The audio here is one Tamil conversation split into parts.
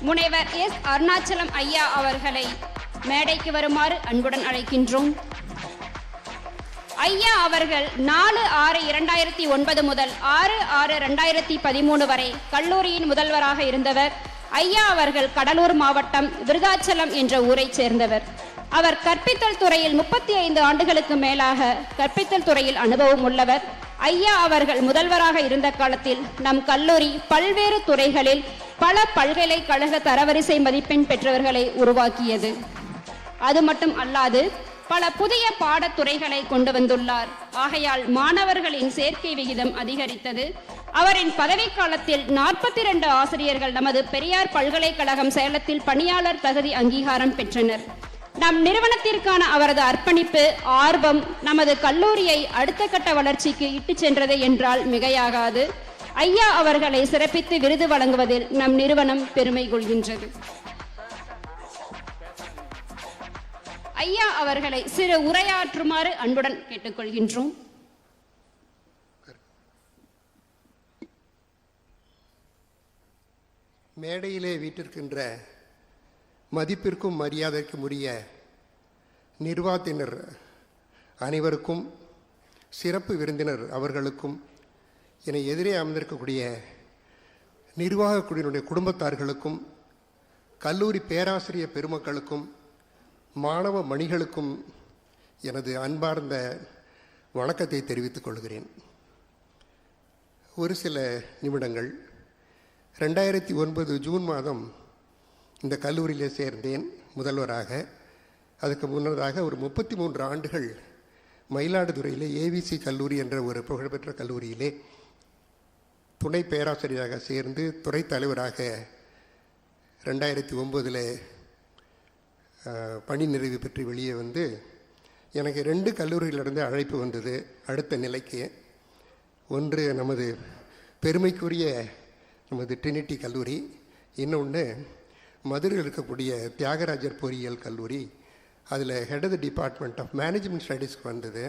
முனைவர் எஸ். அருணாச்சலம் ஐயா அவர்களை மேடைக்கு வருமாறு அன்புடன் அழைக்கின்றோம். ஐயா அவர்கள் நாலு ஆறு இரண்டாயிரத்தி ஒன்பது முதல் ஆறு ஆறு இரண்டாயிரத்தி பதிமூணு வரை கல்லூரியின் முதல்வராக இருந்தவர். ஐயா அவர்கள் கடலூர் மாவட்டம் விருதாச்சலம் என்ற ஊரைச் சேர்ந்தவர். அவர் கற்பித்தல் துறையில் முப்பத்தி ஐந்து ஆண்டுகளுக்கு மேலாக கற்பித்தல் துறையில் அனுபவம் உள்ளவர். ஐயா அவர்கள் முதல்வராக இருந்த காலத்தில் நம் கல்லூரி பல்வேறு துறைகளில் பல பல்கலைக்கழக தரவரிசை மதிப்பெண் பெற்றவர்களை உருவாக்கியது. அது மட்டும் அல்லாது பல புதிய பாடத்துறைகளை கொண்டு வந்துள்ளார். ஆகையால் மாணவர்களின் சேர்க்கை விகிதம் அதிகரித்தது. அவரின் பதவிக்காலத்தில் நாற்பத்தி இரண்டு ஆசிரியர்கள் நமது பெரியார் பல்கலைக்கழகம் சேலத்தில் பணியாளர் தகுதி அங்கீகாரம் பெற்றனர். நம் நிறுவனத்திற்கான அவரது அர்ப்பணிப்பு ஆர்வம் நமது கல்லூரியை அடுத்த கட்ட வளர்ச்சிக்கு இட்டுச் சென்றது என்றால் மிகையாகாது. ஐயா அவர்களை சிறப்பித்து விருது வழங்குவதில் நம் நிறுவனம் பெருமை கொள்கின்றது. ஐயா அவர்களை சிறு உரையாற்றுமாறு அன்புடன் கேட்டுக்கொள்கின்றோம். மேடையிலே வீட்டிருக்கின்ற மதிப்பிற்கும் மரியாதைக்கும் உரிய நிர்வாகத்தினர் அனைவருக்கும் சிறப்பு விருந்தினர் அவர்களுக்கும் என்னை எதிரே அமர்ந்திருக்கக்கூடிய நிர்வாகக் குழுவினுடைய குடும்பத்தார்களுக்கும் கல்லூரி பேராசிரியர் பெருமக்களுக்கும் மாணவ மணிகளுக்கும் எனது அன்பார்ந்த வணக்கத்தை தெரிவித்துக் கொள்கிறேன். ஒரு சில நிமிடங்கள். ரெண்டாயிரத்தி ஒன்பது ஜூன் மாதம் இந்த கல்லூரியில் சேர்ந்தேன் முதல்வராக. அதுக்கு முன்னதாக ஒரு முப்பத்தி மூன்று ஆண்டுகள் மயிலாடுதுறையிலே ஏவிசி கல்லூரி என்ற ஒரு புகழ்பெற்ற கல்லூரியிலே துணை பேராசிரியராக சேர்ந்து துறை தலைவராக ரெண்டாயிரத்தி ஒம்போதில் பணி நிறைவு பெற்று வெளியே வந்து எனக்கு ரெண்டு கல்லூரியிலிருந்து அழைப்பு வந்தது அடுத்த நிலைக்கு. ஒன்று நமது பெருமைக்குரிய நமது ட்ரினிட்டி கல்லூரி இன்னொன்று மதுரையில் இருக்கக்கூடிய தியாகராஜர் பொறியியல் கல்லூரி. அதில் head of the department of management ஸ்டடீஸ்க்கு வந்தது.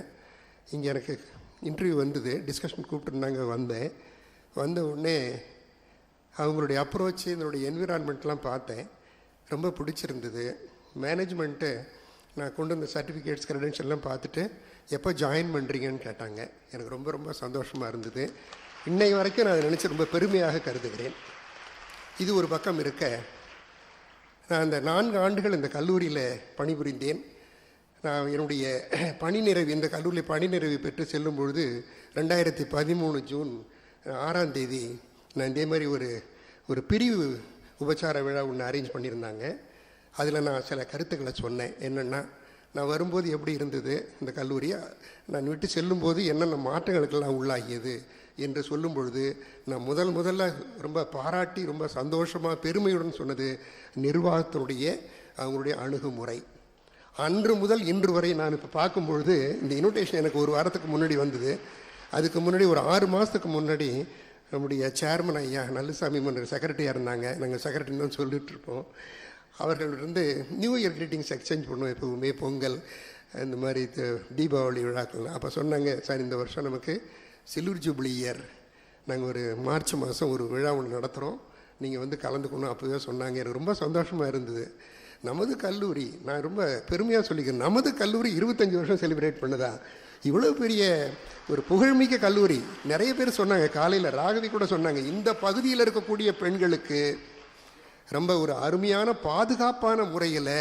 இங்கே எனக்கு இன்டர்வியூ வந்தது டிஸ்கஷன் கூப்பிட்டுருந்தாங்க வந்தேன். வந்த உடனே அவங்களுடைய அப்ரோச் இதனுடைய என்விரான்மெண்ட்லாம் பார்த்தேன். ரொம்ப பிடிச்சிருந்தது. மேனேஜ்மெண்ட்டு நான் கொண்டு வந்த சர்டிஃபிகேட்ஸ் கிரெடென்ஷியல்லாம் பார்த்துட்டு எப்போ ஜாயின் பண்ணுறீங்கன்னு கேட்டாங்க. எனக்கு ரொம்ப ரொம்ப சந்தோஷமாக இருந்தது. இன்னை வரைக்கும் நான் அதை நினச்சி ரொம்ப பெருமையாக கருதுகிறேன். இது ஒரு பக்கம் இருக்க நான் அந்த நான்கு ஆண்டுகள் இந்த கல்லூரியில் பணிபுரிந்தேன். நான் என்னுடைய பணி நிறைவு இந்த கல்லூரியில் பணி நிறைவு பெற்று செல்லும் பொழுது ரெண்டாயிரத்தி பதிமூணு ஜூன் ஆறாம் தேதி நான் இதே மாதிரி ஒரு ஒரு பிரிவு உபச்சார விழா ஒன்று அரேஞ்ச் பண்ணியிருந்தாங்க. அதில் நான் சில கருத்துக்களை சொன்னேன். என்னென்னா நான் வரும்போது எப்படி இருந்தது? இந்த கல்லூரி நான் விட்டு செல்லும்போது என்னென்ன மாற்றங்களுக்கெல்லாம் உள்ளாகியது என்று சொல்லும் பொழுது நான் முதல் முதல்ல ரொம்ப பாராட்டி ரொம்ப சந்தோஷமாக பெருமையுடன் சொன்னது நிர்வாகத்தினுடைய அவங்களுடைய அணுகுமுறை. அன்று முதல் இன்று வரை நான் இப்போ பார்க்கும்பொழுது இந்த இன்விடேஷன் எனக்கு ஒரு வாரத்துக்கு முன்னாடி வந்தது. அதுக்கு முன்னாடி ஒரு ஆறு மாதத்துக்கு முன்னாடி நம்முடைய சேர்மன் ஐயா நல்லசாமி மன்னர் செக்ரட்டரியாக இருந்தாங்க. நாங்கள் செக்ரட்டரின்னு தான் சொல்லிகிட்ருப்போம் அவர்களிருந்து நியூ இயர் கிரீட்டிங்ஸ் எக்ஸ்சேஞ்ச் பண்ணுவோம் எப்பவுமே பொங்கல் இந்த மாதிரி தீபாவளி விழாக்கள்லாம். அப்போ சொன்னாங்க சார் இந்த வருஷம் நமக்கு சில்வர் ஜூப்ளி இயர். நாங்கள் ஒரு மார்ச் மாதம் ஒரு விழா ஒன்று நடத்துகிறோம் நீங்கள் வந்து கலந்துக்கணும். அப்போவே சொன்னாங்க. எனக்கு ரொம்ப சந்தோஷமாக இருந்தது. நமது கல்லூரி நான் ரொம்ப பெருமையாக சொல்லிக்கிறேன் நமது கல்லூரி இருபத்தஞ்சி வருஷம் செலிப்ரேட் பண்ணுதா? இவ்வளோ பெரிய ஒரு புகழ்மிக்க கல்லூரி. நிறைய பேர் சொன்னாங்க காலையில் ராகவி கூட சொன்னாங்க இந்த பகுதியில் இருக்கக்கூடிய பெண்களுக்கு ரொம்ப ஒரு அருமையான பாதுகாப்பான முறையில்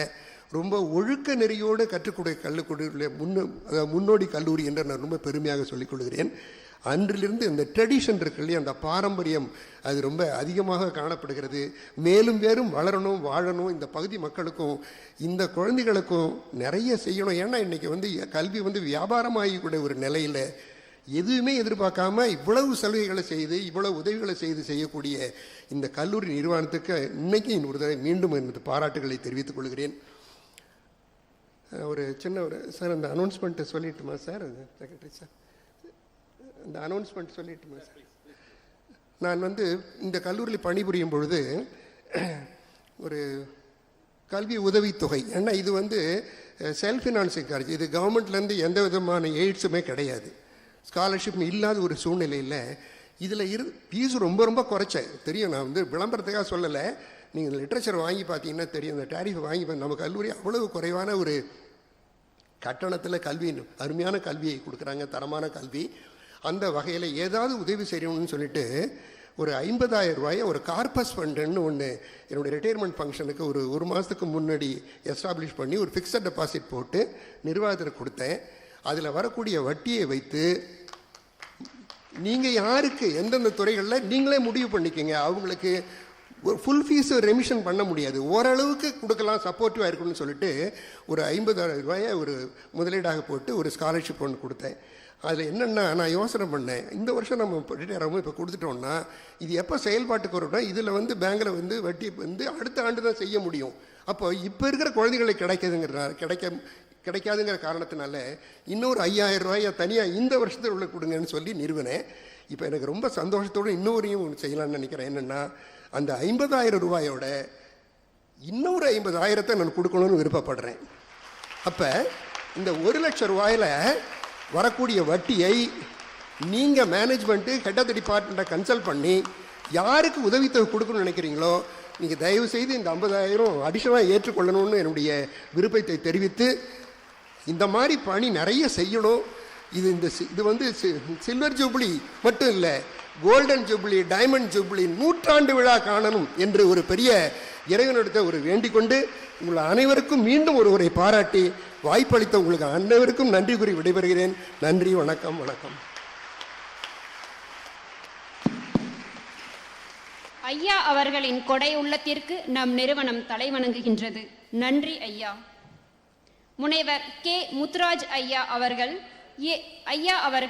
ரொம்ப ஒழுக்க நெறியோடு கற்றுக்கூடிய கல்லுக்குடியில் முன்ன அதாவது முன்னோடி கல்லூரி என்று நான் ரொம்ப பெருமையாக சொல்லிக் கொள்கிறேன். அன்றிலிருந்து இந்த ட்ரெடிஷன் இருக்கு இல்லையா அந்த பாரம்பரியம் அது ரொம்ப அதிகமாக காணப்படுகிறது. மேலும் வேறும் வளரணும் வாழணும் இந்த பகுதி மக்களுக்கும் இந்த குழந்தைகளுக்கும் நிறைய செய்யணும். ஏன்னா இன்றைக்கி வந்து கல்வி வந்து வியாபாரமாகக்கூடிய ஒரு நிலையில் எதுவுமே எதிர்பார்க்காம இவ்வளவு சலுகைகளை செய்து இவ்வளவு உதவிகளை செய்து செய்யக்கூடிய இந்த கல்லூரி நிர்வாணத்துக்கு இன்னைக்கு இன்னொரு தடவை மீண்டும் எனது பாராட்டுகளை தெரிவித்துக் கொள்கிறேன். ஒரு சின்ன ஒரு சார் அந்த அனௌன்ஸ்மெண்ட்டை சொல்லிட்டுமா சார்? Secretary sir. இந்த அனௌன்ஸ்மெண்ட் சொல்லிட்டுமா சார்? நான் வந்து இந்த கல்லூரியில் பணிபுரியும் பொழுது ஒரு கல்வி உதவித்தொகை ஏன்னா இது வந்து செல்ஃப் ஃபினான்சிங் காலேஜ் இது கவர்மெண்ட்லேருந்து எந்த விதமான எய்ட்ஸுமே கிடையாது. ஸ்காலர்ஷிப் இல்லாத ஒரு சூழ்நிலையில் இதில் இரு ஃபீஸ் ரொம்ப ரொம்ப குறைச்சேன் தெரியும் நான் வந்து விளம்பரத்துக்காக சொல்லலை நீங்கள் லிட்ரேச்சர் வாங்கி பார்த்தீங்கன்னா தெரியும் இந்த டேரிஃப் வாங்கி நம்ம கல்லூரி அவ்வளவு குறைவான ஒரு கட்டணத்தில் கல்வி அருமையான கல்வியை கொடுக்குறாங்க தரமான கல்வி. அந்த வகையில் ஏதாவது உதவி செய்யணும்னு சொல்லிட்டு ஒரு ஐம்பதாயிரம் ரூபாயை ஒரு கார்பஸ் ஃபண்டுன்னு ஒன்று என்னுடைய ரிட்டையர்மெண்ட் ஃபங்க்ஷனுக்கு ஒரு ஒரு மாதத்துக்கு முன்னாடி எஸ்டாப்ளிஷ் பண்ணி ஒரு ஃபிக்ஸட் டெபாசிட் போட்டு நிர்வாகத்தில் கொடுத்தேன். அதில் வரக்கூடிய வட்டியை வைத்து நீங்கள் யாருக்கு எந்தெந்த துறைகளில் நீங்களே முடிவு பண்ணிக்கங்க. அவங்களுக்கு ஒரு ஃபுல் ஃபீஸ் ரெமிஷன் பண்ண முடியாது. ஓரளவுக்கு கொடுக்கலாம் சப்போர்ட்டிவாக இருக்கணும்னு சொல்லிட்டு ஒரு ஐம்பதாயிரம் ரூபாயை ஒரு முதலீடாக போட்டு ஒரு ஸ்காலர்ஷிப் ஒன்று கொடுத்தேன். அதில் என்னென்னா நான் யோசனை பண்ணேன். இந்த வருஷம் நம்ம ரிட்டையர் ஆகும் இப்போ கொடுத்துட்டோம்னா இது எப்போ செயல்பாட்டுக்கு வரும்னா இதில் வந்து பேங்கில் வந்து வட்டி வந்து அடுத்த ஆண்டு தான் செய்ய முடியும். அப்போ இப்போ இருக்கிற குழந்தைகளுக்கு கிடைக்குதுங்கிறனால கிடைக்க கிடைக்காதுங்கிற காரணத்தினால இன்னொரு ஐயாயிரம் ரூபாயை தனியாக இந்த வருஷத்தில் உள்ள கொடுங்கன்னு சொல்லி நிறுவனேன். இப்போ எனக்கு ரொம்ப சந்தோஷத்தோடு இன்னொரையும் ஒன்று செய்யலாம்னு நினைக்கிறேன். என்னென்னா அந்த ஐம்பதாயிரம் ரூபாயோட இன்னொரு ஐம்பதாயிரத்தை நான் கொடுக்கணும்னு விருப்பப்படுறேன். அப்போ இந்த ஒரு லட்சம் ரூபாயில் வரக்கூடிய வட்டியை நீங்கள் மேனேஜ்மெண்ட்டு ஹெட் ஆஃப் த டிபார்ட்மெண்ட்டை கன்சல்ட் பண்ணி யாருக்கு உதவித்தொகை கொடுக்கணும்னு நினைக்கிறீங்களோ நீங்கள் தயவுசெய்து இந்த ஐம்பதாயிரம் அடிஷனலாக ஏற்றுக்கொள்ளணும்னு என்னுடைய விருப்பத்தை தெரிவித்து இந்த மாதிரி பணி நிறைய செய்யணும். இது இந்த இது வந்து சில்வர் ஜூப்ளி மட்டும் இல்லை கோல்டன் ஜூப்ளி டைமண்ட் ஜூப்ளி நூற்றாண்டு விழா காணணும் என்று ஒரு பெரிய இறைவனிடத்தை ஒரு வேண்டிக் கொண்டு உங்கள் அனைவருக்கும் மீண்டும் ஒருவரை பாராட்டி வாய்ப்பளித்த உங்களுக்கு அனைவருக்கும் நன்றி கூறி விடைபெறுகிறேன். நன்றி வணக்கம் வணக்கம். ஐயா அவர்களின் கொடை உள்ளத்திற்கு நம் நிறுவனம் தலைவணங்குகின்றது நன்றி ஐயா. முனைவர் கே. முத்துராஜ் ஐயா அவர்கள் ஐயா அவர்கள்